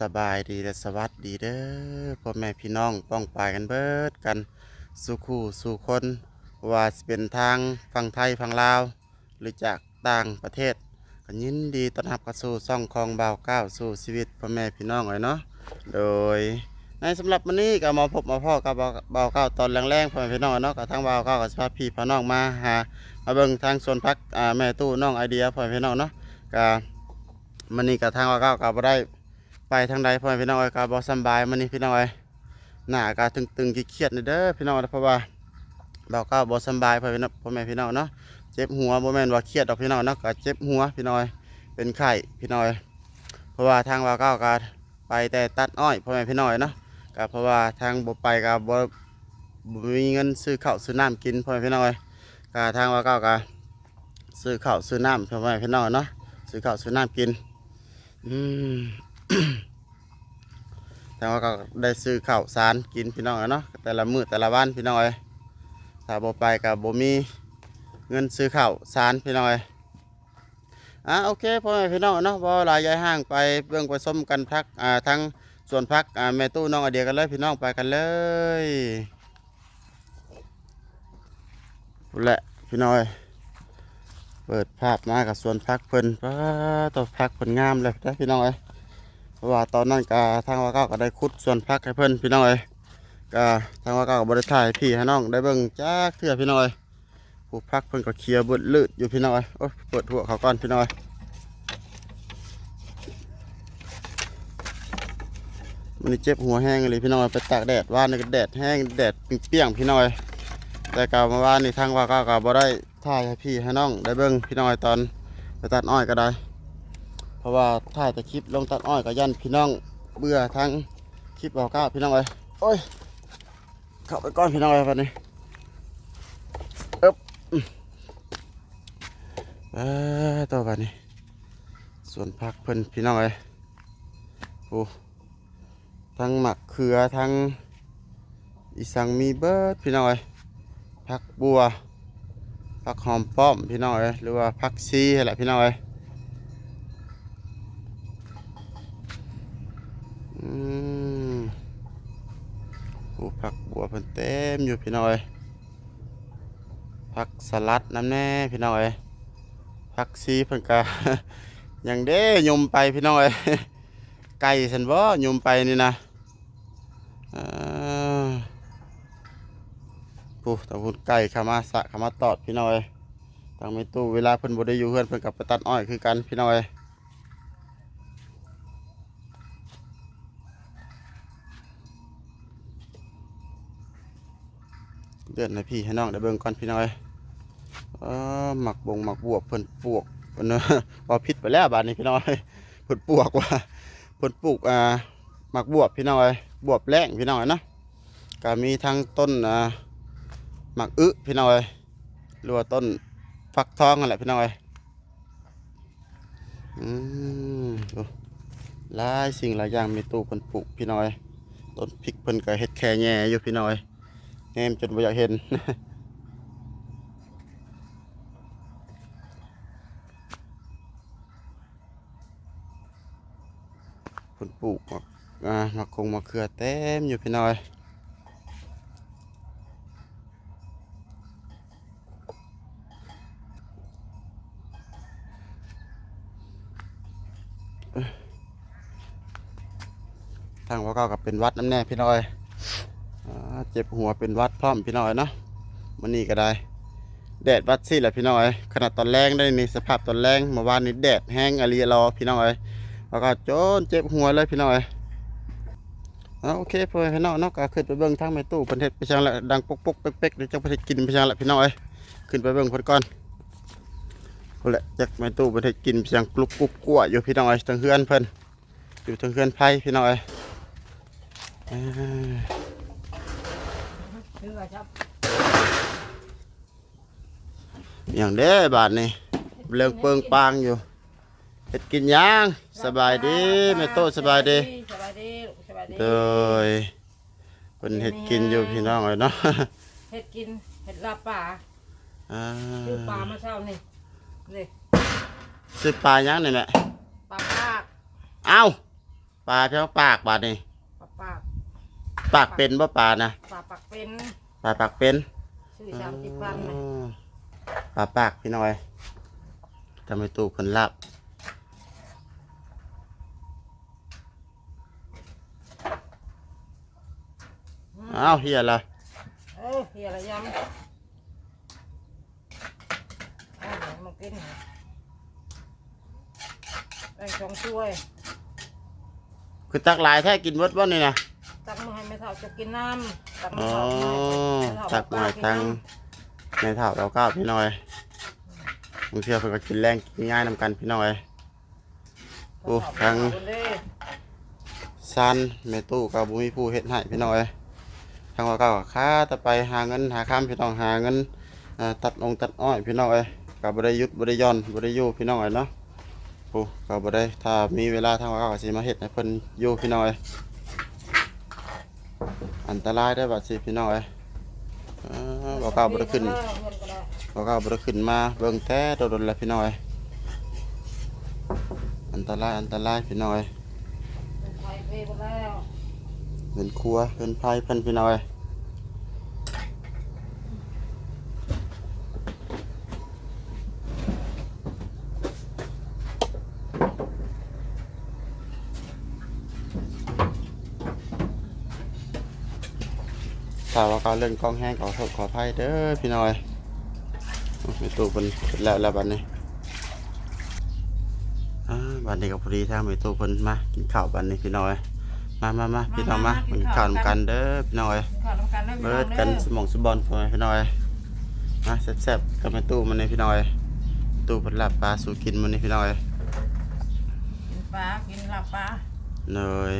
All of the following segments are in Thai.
สบายดีและสวัสดีเด้อพ่อแม่พี่น้องป้องปายกันเบิดกันสู่คู่สู่คนว่าสิเป็นทางฝั่งไทยฝั่งลาว หรือจากต่างประเทศก็ยินดีต้อนรับเข้าสู่ซ่องของบ่าวก้าวสู่ชีวิตพ่อแม่พี่น้องเลยเนาะโดยในสำหรับวันนี้ก็มาพบมาพ่อกับบ่าวบ่าวก้าวตอนแรงๆพ่อแม่พี่น้องเนาะกับทางบ่าวก้าวกับสภาพพี่พี่น้องมาหามาเบิ่งทางสวนพักอ่าแม่ตู้น้องไอเดียพ่อแม่พี่น้องเนาะก็มันนี้กับทางบ่าวก้าวก็บ่ได้ ไปทางใดพ่อแม่พี่น้องเอ้ยก็บ่สบายมื้อนี้พี่น้องเอ้ยหน้าก็ตึงๆเครียดๆเด้อพี่น้องเพราะว่าเราก็บ่สบายพ่อแม่พี่น้องพ่อแม่พี่น้องเนาะเจ็บหัวบ่แม่นว่าเครียดดอกพี่น้องเนาะก็เจ็บหัวพี่น้องเอ้ยเป็นไข้พี่น้องเอ้ยเพราะว่าทางว่าก้าวก็ไปแต่ตัดอ้อยพ่อแม่พี่น้องเอ้ยเนาะก็เพราะว่าทางบ่ไปก็บ่มีเงินซื้อข้าวซื้อน้ำกินพ่อแม่พี่น้องเอ้ยก็ทางว่าก้าวก็ซื้อข้าวซื้อน้ำพ่อแม่พี่น้องเนาะซื้อข้าวซื้อน้ำกินอืม แต่ว่าก็ได้ซื้อข้าวสารกินพี่น้องอะเนาะแต่ละมื้อแต่ละวันพี่น้องเอ้ยถ้าบ่ไปกับบ่มีเงินซื้อข้าวสารพี่น้องเอ้ยอะโอเคพ่อแม่พี่น้องเนาะบ่หลายยายห่างไปเบื้องไปส้มกันพักอ่าทั้งส่วนพักอ่าแม่ตู้น้องไอเดียกันเลยพี่น้องไปกันเลยแหละพี่น้องเอ้ยเปิดภาพมากับส่วนพักเพิ่นป้าตัวพักเพิ่นงามเลยนะพี่น้องเอ้ เพราะว่าตอนนั้นก็ทางว่าเก้าก็ได้ขุดส่วนพักให้เพิ่นพี่น้องเอ้ยก็ทางว่าเก้าก็บริถ่ายพี่ให้น้องได้เบิ่งจ้าเถื่อพี่น้องเอ้ยผู้พักเพิ่นก็เคลียร์เบิดลืดอยู่พี่น้องเอ้ยโอ้เปิดหัวเขาก่อนพี่น้องเอ้ยมันเจ็บหัวแห้งเลยพี่น้องเอ้ยไปตากแดดว่านี่ก็แดดแห้งแดดเปรี้ยงพี่น้องเอ้ยแต่ก็มาว่านี่ทางว่าก้าก็บ่ได้ถ่ายให้พี่ให้น้องได้เบิ่งพี่น้องเอ้ยตอนไปตัดอ้อยก็ได้ เพราะว่าถ่ายแต่คลิปลงตัดอ้อยก็ยันพี่น้องเบื่อทั้งคลิปบอกก้าวพี่น้องเลยโอ้ยเข้าไปก้อนพี่น้องเลยวันนี้เอ๊บอืมเออต่อไปนี้ส่วนพักเพิ่นพี่น้องเลยโอ้ทั้งหมักเขือทั้งอีสังมีเบิร์ดพี่น้องเลยพักบัวพักหอมป้อมพี่น้องเลยหรือว่าพักซีอะไรพี่น้องเลย มอยู่พี่น้อยผักสลัดน้ำแน่พี่น้อยผักซีเพิ่นก็ยังเด้ยมไปพี่น้อยไก่สันบ่ยมไปนี่นะปุ๊ตะพุนไก่ขามาสะขามาตอดพี่น้อยทางไม่ตู้เวลาเพิ่นบ่ได้อยู่เฮือนเพิ่นกับไปตัดอ้อยคือกันพี่น้อย เดือนให้พี่ให้น้องได้เบิ่งก่อนพี่น้อยเออหมักบงหมักบวบเพิ่นปลูกเพิ่นเนอะว่าพิษไปแล้วบาดนี้พี่น้อยเพิ่นปลูกว่าเพิ่นปลูกอ่าหมักบวบพี่น้อยบวบแรงพี่น้อยเนะก็มีทั้งต้นอ่าหมักอึพี่น้อยหรือว่าต้นฟักทองนั่นแหละพี่น้อยอืมดูหลายสิ่งหลายอย่างมีตู้เพิ่นปลูกพี่น้อยต้นพริกเพิ่นก็เฮ็ดแค่แง่อยู่พี่น้อย แงมจนบ่อยากเห็นคนปลูกมักอ่ามักคงมักเขือเต็มอยู่พี่น้อยทางว่าเก็กับเป็นวัดน้ำแน่พี่น้อย เจ็บหัวเป็นวัดพร้อมพี่น้อยเนาะมันนี่ก็ได้ แดดวัดสิแหละพี่น้อยขนาดตอนแรงได้ในสภาพตอนแรงเมื่อวานนี้แดดแห้งอะไรรอพี่น้อยแล้วก็โจนเจ็บหัวเลยพี่น้อยโอเคพอพี่น้องเนาะก็ขึ้นไปเบิ่งทางแม่ตู้เพิ่นเฮ็ดไปช่างละดังปกปกเป๊กๆเดี๋ยวจังไปเฮ็ดกินไปช่างละพี่น้อยขึ้นไปเบิ่งเพิ่นก่อนพุ่นแหละจักแม่ตู้เพิ่นเฮ็ดกินไปช่างกลุกกุบกั่วอยู่พี่น้อยทางเฮือนเพิ่นอยู่ทางเฮือนไผพี่น้อยเอ้ย อว่าครับอย่างเด้บาทนี่เรื่องเปิงปางอยู่เฮ็ดกินหยังสบายดีแม่โตสบายดีสบายดีลูกสบายดีโดยเพิ่นเฮ็ดกินอยู่พี่น้องเลยเนาะเห็ดกินเห็ดลาบป่าอ่าซื้อปลามาเช้านี่นี่ซื้อปลาหยังนี่แหละปลาภาคเอ้าปปลาเพียงปากบาดนี่ปลาปาก ปากเป็นบ่ปลานะปลาปากเป็นปลาปากเป็นซื้อสามสิบพันนะอ๋อปลาปากพี่น้อยทำให้ตู้เพิ่นลับอ้าวเฮียละเออเฮียอะไรยำเอาไหนมากินเหรอไอ้สองถ้วย คือตักหลายแท้กินเบิดบ่นี่นะตักมาให้แม่เฒ่าจะกินน้ำตักอ๋มาอเฒ่าให้แม่เฒ่าตักมาทางในเท่าเราก้าวพี่น้อยมึงเชื่อเพิ่นก็กินแรงกินง่ายนำกันพี่น้อยโอ้ทางซันแม่ตู้กับบุมีผู้เฮ็ดให้พี่น้อยทางว่าเก้าก็ค้าแต่ไปหาเงินหาค้ำพี่น้องหาเงินอ่าตัดองค์ตัดอ้อยพี่น้องเอ้ยก็บ่ได้หยุดบ่ได้หย่อนบ่ได้อยู่พี่น้องเอ้ยเนาะโอ้ก็บ่ได้ถ้ามีเวลาทางว่าเก้าก็สิมาเฮ็ดให้เพิ่นอยู่พี่น้องเอ้ย อันตรายได้อบัดสิพี่น้องเอ้ยอ่าบ่เก้าบ่ได้ขึ้นบ่เก้าบ่ได้ขึ้นมาเบิ่งแต่โดนๆแล้วพี่น้องเอ้ยอันตรายอันตรายพี่น้องเอ้ยไทยเพไปแล้วเงินครัวเงินไพ่เพิ่นพี่น้อยาว่าเขาเล่นกล้องแห้งขอโทษขออภัยเด้อพี่น้อยมีตู้เพิ่นแล้วแล้วบัดนี้อ่บัดนี้ก็พอดีทางมีตู้เพิ่นมากินข้าวบัดนี้พี่น้อยมามามาพี่น้องมากินข้าวนำกันเด้อพี่น้อยเบิดกันสมองสมบอลพี่น้อยมาแซ่บๆกับแม่ตู้มันนี่พี่น้อย ตู้เพิ่นลาบปลาสู่กินมันนี่พี่น้อยกินปลากินหลาบปลาเนย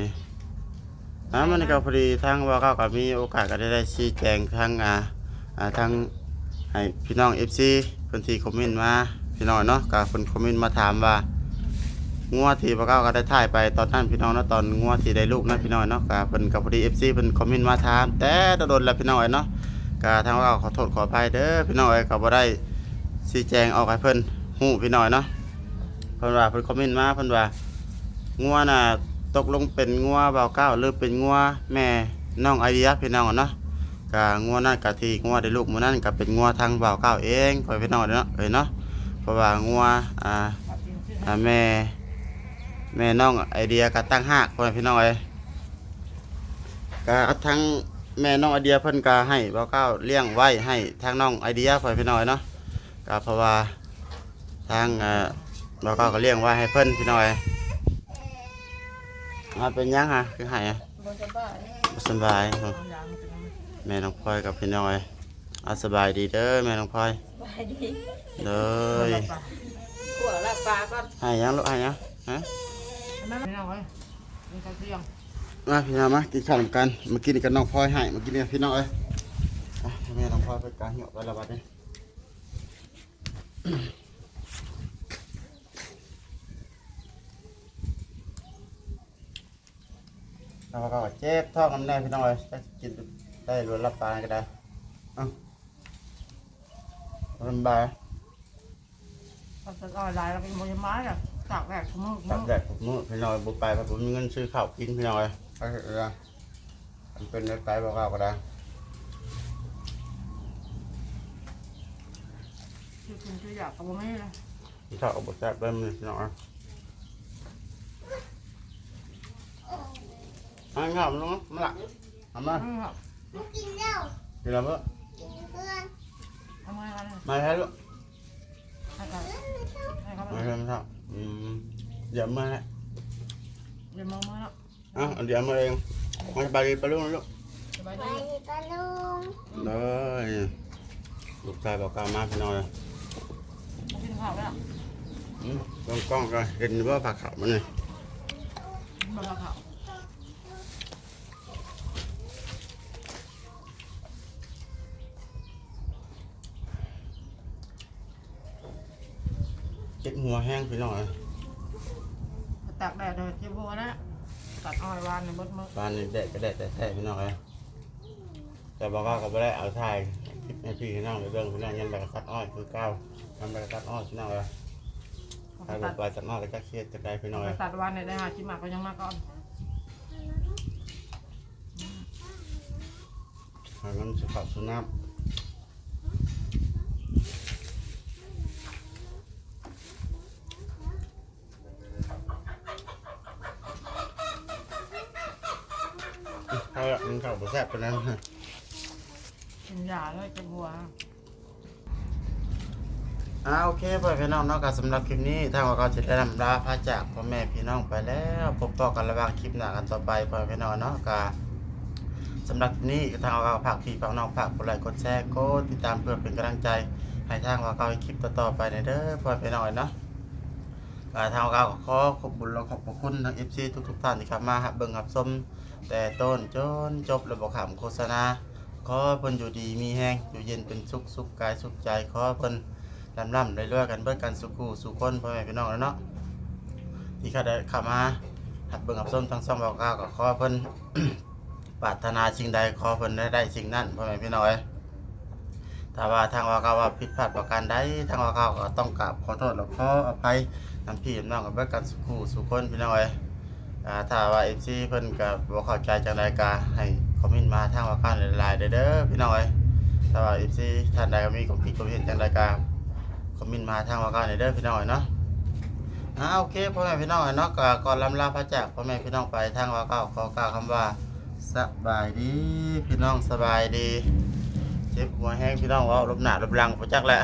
อ่ามันก็พอดีทางว่าเขาก็มีโอกาสก็ได้ได้ชี้แจงทางอ่าอ่าทางให้พี่น้อง FC เพิ่นที่คอมเมนต์มาพี่น้อยเนาะก็เพิ่นคอมเมนต์มาถามว่างัวที่บ่เก้าก็ได้ถ่ายไปตอนนั้นพี่น้องเนาะตอนงัวที่ได้ลูกนะพี่น้อยเนาะก็เพิ่นก็พอดี FC เพิ่นคอมเมนต์มาถาม แต่โดนแล้วพี่น้อยเนาะก็ทางเราขอโทษขออภัยเด้อพี่น้อยก็บ่ได้ชี้แจงออกให้เพิ่นฮู้พี่น้อยเนาะเพิ่นว่าเพิ่นคอมเมนต์มาเพิ่นว่างัวน่ะ ตกลงเป็นงัวเบาเก้าหรือเป็นงัวแม่น้องไอเดียพี่น้องเนาะก็งัวนั่นก็ที่งัวได้ลูกมือนั้นก็เป็นงัวทางเบาเก้าเองพ่อพี่น้องเนาะเอ้ยเนาะเพราะว่างัวอ่าแม่แม่น้องไอเดียก็ตั้งหากพ่อพี่น้องเอ้ยก็เอาทั้งแม่น้องไอเดียเพิ่นก็ให้บ่าวเก้าเลี้ยงไว้ให้ทางน้องไอเดียพ่อพี่น้องเอ้ยเนาะก็เพราะว่าทางเอ่อบ่าวเก้าก็เลี้ยงไว้ให้เพิ่นพี่น้องเอ้ย มาเป็นหยังฮะคือให้อะบนจะบ้านี่บ่สำบายเนาะเอาอย่างมาเป็นยังไงแม่น้องพลอยกับพี่น้องเอ้ยเอาสบายดีเด้อแม่น้องพลอยไปดีเด้อลาบปลาขั่วลาบปลาก็ให้หยังลูกให้หยังฮะไม่ไม่เอาไว้มีกระเทียมมาพี่น้องมากินข้าวนำกันมากินกันน้องพลอยให้มากินกันพี่น้องเอ้ยอะแม่น้องพลอยไปกลางเหยาะไปและบัดนี้ เราก็เจ็บท้องน้ำแน่พี่น้องเอ้ยจะกินได้รวนรับปลาก็ได้เอ้าลำบากเราจะเอาลายเราเป็นโมยไม้อะตากแดดมือตัมืดอแดดผมมือพี่น้อยบุไปเพราะผมมีเงินซื้อข้าวกินพี่น้อยไปเถอะมันเป็นเล็กไปบอกเอาก็ได้คือคุณจะอยากกับไม่เลยที่ข้าวเอาบดแซ่บเริ่มเลยพี่น้อย อะงามลงมาละเอามาอืมครับกินแล้วเพื่อทำไมกันเนี่ยมาให้ลูกให้เขาให้เขามาให้ไม่เท่าอืมเดี๋ยวมาแล้วเดี๋ยวมองมาแล้วอะเอาเดี๋ยวมาเองมาสบายดีไปลูกนะลูกสบายไปดีตะลุงเลยลูกชายบอกกล่าวมาพี่น้อยมากินข้าวแล้วอืมกล้องกล้องๆก็เห็นว่าผักขาวมันนี่มาข้าว หัวแห้งพี่น่อยตักแดดเลยที่บัวนะตัดอ้อยวานในบดมือบ้านในแดดก็แดดแต่แท้พี่น่อยแต่บอกว่าก็ไม่ได้เอาถ่ายคลิปให้พี่พี่น้องเลยเรื่องพี่น้องยันแบบตัดอ้อยคือก้าวทำแบบตัดอ้อยพี่น้องเลยถ้าหลบไปตัดน้อยก็จะเครียดจะได้พี่น้องยตัดวานในได้หาชิมากก็ยังมากก่อนหางินสุขภาพสุนัข ละมันเข้าบ่แซ่บปานนั้นกินยาเลยเจ็บหัวอ่าโอเคพ่อพี่น้องเนาะก็สำหรับคลิปนี้ทางว่าก็จะได้นำลาพาจากพ่อแม่พี่น้องไปแล้วพบต่อกันระหว่างคลิปหน้ากันต่อไปพ่อพี่น้องเนาะก็สำหรับคลิปนี้ทางว่าก็ฝากพี่ฝากน้องฝากกดไลค์กดแชร์กดติดตามเพื่อเป็นกำลังใจให้ทางว่าก็คลิปต่อๆไปในเด้อพ่อพี่น้องเนาะก็ทางว่าก็ขอขอบคุญและขอบพระคุณทาง FC ทุกๆท่านที่เข้ามารับเบิ่งรับชม แต่ต้นจนจบระบบขำโฆษณาขอเพิ่นอยู่ดีมีแฮงอยู่เย็นเป็นสุขสุขกายสุขใจขอเพิ่นลำล่ำเรื่อยๆกันเบิดกันสุขูสุคนพ่อแม่พี่น้องแล้วเนาะที่เขาได้ข้ามาหัดเบิ่งกับส้มทั้งสองบอกกล่าวก็ขอเพิ่นปรารถนาสิ่งใดขอเพิ่นได้ได้สิ่งนั้นพ่อแม่พี่น้องเอ้ยถ้าว่าทางว่าเขาว่าผิดพลาดประการใดทางว่าเขาก็ต้องกราบขอโทษและขออภัยน้ำพี่น้องกับเบิดกันสุขูสุคนพี่น้องเอ้ย อ่าถ้าว่า FC เพิ่นก็บ่เข้าใจจังใดก็ให้คอมเมนต์มาทางว่าการหลายๆเด้อพี่น้องเอ้ยถ้าว่า FC ท่านใดก็มีความคิดความเห็นจังใดก็คอมเมนต์มาทางว่ากันเด้อพี่น้องเนาะอ่าโอเคพ่อแม่พี่น้องเนาะก็ก่อนลำลาพระจากพ่อแม่พี่น้องไปทางว่าเก้าขอกล่าวคำว่าสบายดีพี่น้องสบายดีเจ็บหัวแห้งพี่น้องเว่าลบหนาลบหลังประจักแหละ